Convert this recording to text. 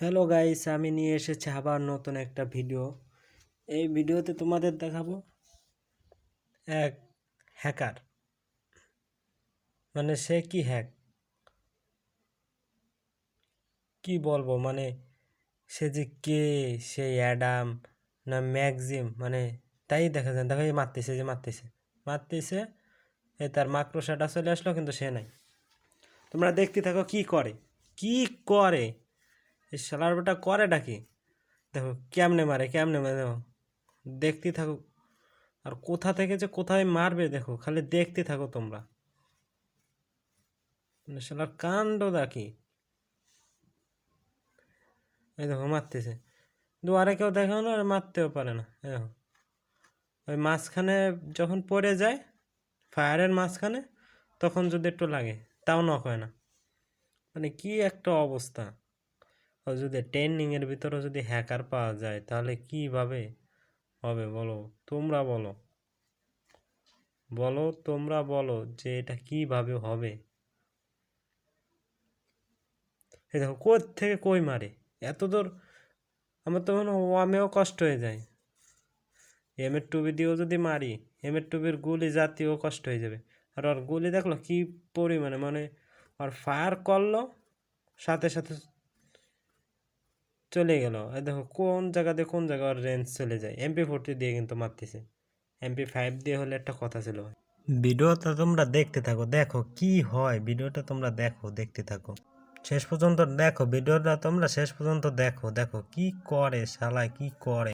Hello guys, আমি নিয়ে এসেছি আবার নতুন একটা ভিডিও। এই ভিডিওতে তোমাদের দেখাবো এক হ্যাকার মানে সে কি হ্যাক কি বলব? মানে সে যে কে, সে অ্যাডাম না ম্যাগজিম? মানে তাই দেখা যায়। দেখো, এই মারতেছে যে মারতেছে। মারতেছে, এ তার মাকড়সাটা চলে আসলো, কিন্তু সে নাই। তোমরা দেখতে থাকো কি করে। কি করে? এই শালার বেটা করে ডাকি দেখো, কেমনে মারে কেমনে মারে, দেখো। দেখতে থাকো। আর কোথা থেকে যে কোথায় মারবে, দেখো, খালি দেখতে থাকো তোমরা। মানে শালার কাণ্ড দেখি এই দেখো, মারতেছে। দুয়ারে কেউ দেখো না, আর মারতেও পারে না, এই দেখো। ওই মাঝখানে যখন পড়ে যায়, ফায়ারের মাঝখানে, তখন যদি একটু লাগে, তাও নক হয় না। মানে কি একটা অবস্থা। যদি ট্রেনিংয়ের ভিতরে যদি হ্যাকার পাওয়া যায়, তাহলে কীভাবে হবে বলো? তোমরা বলো। বলো, তোমরা বলো যে এটা কীভাবে হবে। দেখো কোথ থেকে কই মারে? এত দূর আমার তো মনে ওয়ামেও কষ্ট হয়ে যায় এম এর টুবি দিয়েও যদি মারি এম এর টুবির গুলি জাতীয় কষ্ট হয়ে যাবে। আর ওর গুলি দেখল কি পরিমাণে? মানে আর ফায়ার করল, সাথে সাথে চলে গেল। দেখো, কোন জায়গাতে কোন জায়গা ওর রেঞ্জ চলে যায়? এমপি ফোরটি দিয়ে কিন্তু মারতেছে। এমপি ফাইভ দিয়ে হলে একটা কথা ছিল। ভিডিওটা তোমরা দেখতে থাকো। দেখো কি হয়। ভিডিওটা তোমরা দেখো, দেখতে থাকো। শেষ পর্যন্ত দেখো। ভিডিওটা তোমরা শেষ পর্যন্ত দেখো। দেখো কি করে শালায়, কি করে?